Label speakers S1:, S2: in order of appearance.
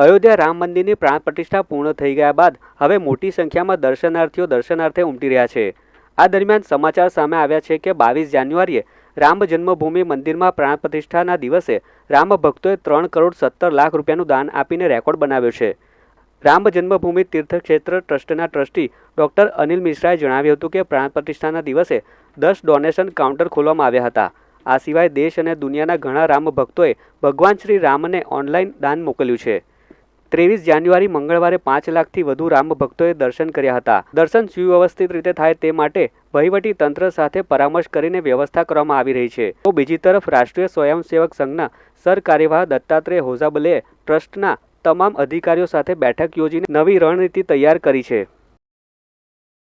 S1: અયોધ્યા રામ મંદિરની પ્રાણ પ્રતિષ્ઠા પૂર્ણ થઈ ગયા બાદ હવે મોટી સંખ્યામાં દર્શનાર્થીઓ દર્શનાર્થે ઉમટી રહ્યા છે. આ દરમિયાન સમાચાર સામે આવ્યા છે કે બાવીસ જાન્યુઆરીએ રામ જન્મભૂમિ મંદિરમાં પ્રાણ પ્રતિષ્ઠાના દિવસે રામ ભક્તોએ ત્રણ કરોડ સત્તર લાખ રૂપિયાનું દાન આપીને રેકોર્ડ બનાવ્યો છે. રામ જન્મભૂમિ તીર્થક્ષેત્ર ટ્રસ્ટના ટ્રસ્ટી ડોક્ટર અનિલ મિશ્રાએ જણાવ્યું હતું કે પ્રાણ પ્રતિષ્ઠાના દિવસે દસ ડોનેશન કાઉન્ટર ખોલવામાં આવ્યા હતા. આ સિવાય દેશ અને દુનિયાના ઘણા રામ ભક્તોએ ભગવાન શ્રી રામને ઓનલાઈન દાન મોકલ્યું છે. ત્રેવીસ જાન્યુઆરી મંગળવારે પાંચ લાખથી વધુ રામ ભક્તોએ દર્શન કર્યા હતા. દર્શન સુવ્યવસ્થિત રીતે થાય તે માટે વહીવટી તંત્ર સાથે પરામર્શ કરીને વ્યવસ્થા કરવામાં આવી રહી છે. તો બીજી તરફ રાષ્ટ્રીય સ્વયંસેવક સંઘના સર કાર્યવાહ દત્તાત્રેય હોઝાબલેએ ટ્રસ્ટના તમામ અધિકારીઓ સાથે બેઠક યોજીને નવી રણનીતિ તૈયાર કરી છે.